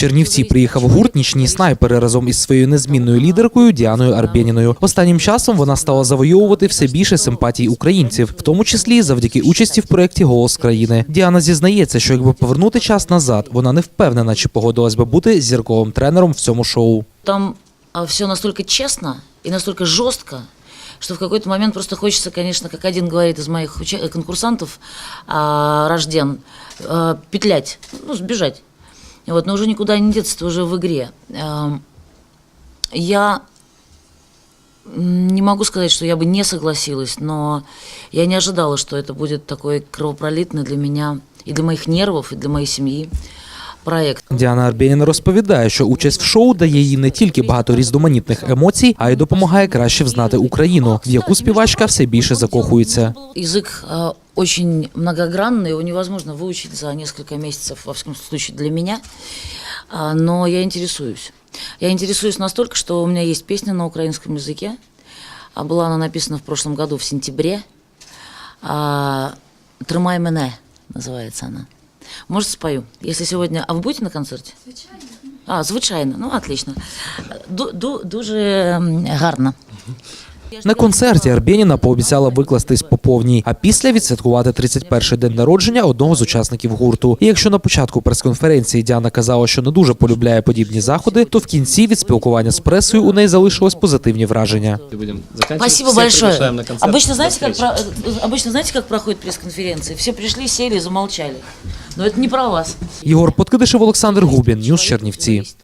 Чернівці приїхав гурт Нічні снайпери разом із своєю незмінною лідеркою Діаною Арбєніною. Останнім часом вона стала завойовувати все більше симпатій українців, в тому числі завдяки участі в проєкті Голос країни. Діана зізнається, що якби повернути час назад, вона не впевнена, чи погодилась би бути зірковим тренером в цьому шоу. Там все настолько честно и настолько жестко, что в какой-то момент просто хочется, конечно, как один говорит из моих конкурсантов, рожден, петлять, ну, сбежать. Вот, но уже никуда не деться, ты уже в игре. Ам, Я м, не могу сказать, что я бы не согласилась, но я не ожидала, что это будет такой кровопролитный для меня и для моих нервов, и для моей семьи проект. Діана Арбєніна розповідає, що участь в шоу дає їй не тільки багато різноманітних емоцій, а й допомагає краще взнати Україну, в яку співачка все більше закохується. Язык э, очень многогранный, его невозможно выучить за несколько месяцев, во всяком случае для меня, А, но я интересуюсь. Я интересуюсь настолько, что у меня есть песня на украинском языке, а была она написана в прошлом году, в сентябре. А, «Тримай мене» называется она. Может, спою, если сегодня... А вы будете на концерте? Звичайно. А, звичайно, ну, отлично. Ду- ду- дуже гарно. На концерті Арбєніна пообіцяла викластись по повній, а після відсвяткувати 31-й день народження одного з учасників гурту. І якщо на початку прес-конференції Діана казала, що не дуже полюбляє подібні заходи, то в кінці від спілкування з пресою у неї залишилось позитивні враження. Будем заканчивать. Спасибо Всех большое. приглашаем на концерт. Обычно До знаете, как встречи. про- обычно знаете, как проходят пресс-конференции? Все пришли, сели, и замолчали. Но это не про вас. Єгор Подкидишев, Олександр Губін, Ньюс Чернівці.